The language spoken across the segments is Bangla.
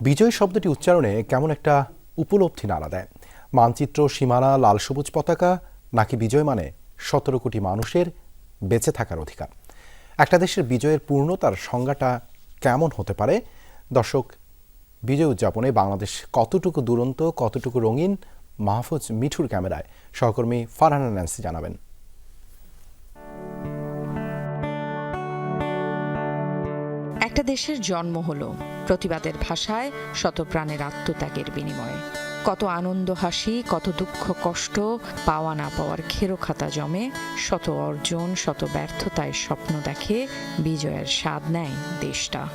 বিজয় শব্দটি উচ্চারণে কেমন একটা উপলব্ধি নাড়া দেয়। মানচিত্র, সীমানা, লাল সবুজ পতাকা নাকি বিজয় মানে সতেরো কোটি মানুষের বেঁচে থাকার অধিকার? একটা দেশের বিজয়ের পূর্ণতার সংজ্ঞাটা কেমন হতে পারে? দর্শক, বিজয় উদযাপনে বাংলাদেশ কতটুকু দুরন্ত, কতটুকু রঙিন? মাহফুজ মিঠুর ক্যামেরায় সহকর্মী ফারহানা ন্যান্সি জানাবেন। একটা দেশের জন্ম হলো প্রতিবাদের ভাষায় শত প্রাণের আত্মত্যাগের বিনিময়ে। কত আনন্দ, হাসি, কত দুঃখ, কষ্ট, পাওয়া না পাওয়ার খেরোখাতা জমে, শত অর্জন, শত ব্যর্থতায় স্বপ্ন দেখে বিজয়ের স্বাদ নেয় দেশটা।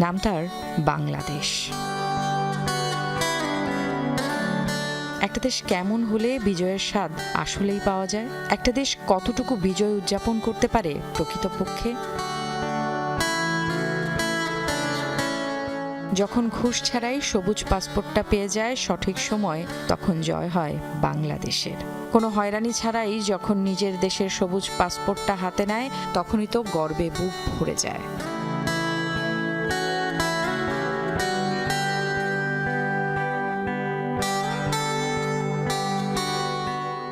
নাম তার বাংলাদেশ। একটা দেশ কেমন হলে বিজয়ের স্বাদ আসলেই পাওয়া যায়? একটা দেশ কতটুকু বিজয় উদযাপন করতে পারে প্রকৃতপক্ষে? যখন ঘুষ ছাড়াই সবুজ পাসপোর্টটা পেয়ে যায় সঠিক সময়, তখন জয় হয় বাংলাদেশের। কোনো হয়রানি ছাড়াই যখন নিজের দেশের সবুজ পাসপোর্টটা হাতে নেয়, তখনই তো গর্বে বুক ভরে যায়।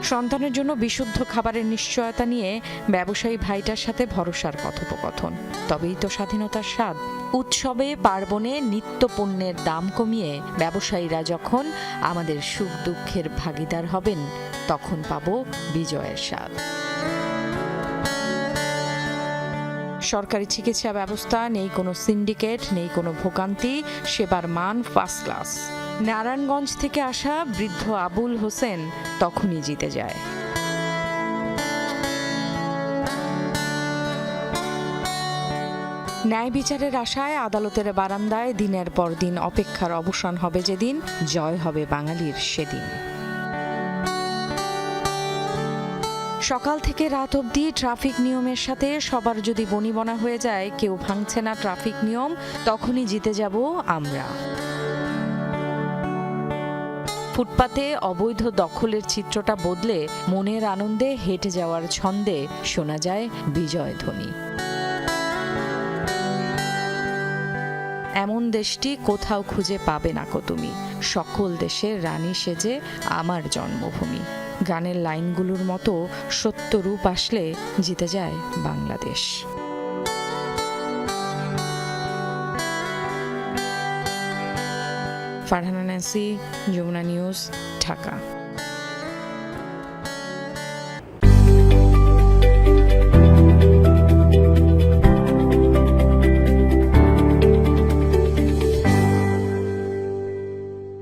সন্তানের জন্য বিশুদ্ধ খাবারের নিশ্চয়তা নিয়ে ব্যবসায়ী ভাইটার সাথে ভরসার কথোপকথন। তবেই তো স্বাধীনতার স্বাদ। উৎসবে, পার্বণে নিত্য পণ্যের দাম কমিয়ে ব্যবসায়ীরা যখন আমাদের সুখ দুঃখের ভাগিদার হবেন, তখন পাব বিজয়ের স্বাদ। সরকারি চিকিৎসা ব্যবস্থা, নেই কোনো সিন্ডিকেট, নেই কোনো ভোগান্তি, সেবার মান ফার্স্ট ক্লাস নারায়ণগঞ্জ থেকে আসা বৃদ্ধ আবুল হোসেন তখনই জিতে যায়। ন্যায় বিচারের আশায় আদালতের বারান্দায় দিনের পর দিন অপেক্ষার অবসান হবে যেদিন, জয় হবে বাঙালির সেদিন। সকাল থেকে রাত অবধি ট্রাফিক নিয়মের সাথে সবার যদি বনিবনা হয়ে যায়, কেউ ভাঙছে না ট্রাফিক নিয়ম, তখনই জিতে যাব আমরা। ফুটপাতে অবৈধ দখলের চিত্রটা বদলে মনের আনন্দে হেঁটে যাওয়ার ছন্দে শোনা যায় বিজয় ধ্বনি। এমন দেশটি কোথাও খুঁজে পাবে না কো তুমি। সকল দেশের রানী সেজে আমার জন্মভূমি। গানের লাইনগুলোর মতো সত্য রূপ আসলে জিতে যায় বাংলাদেশ। ফারহানা নাসি যমুনা নিউজ ঢাকা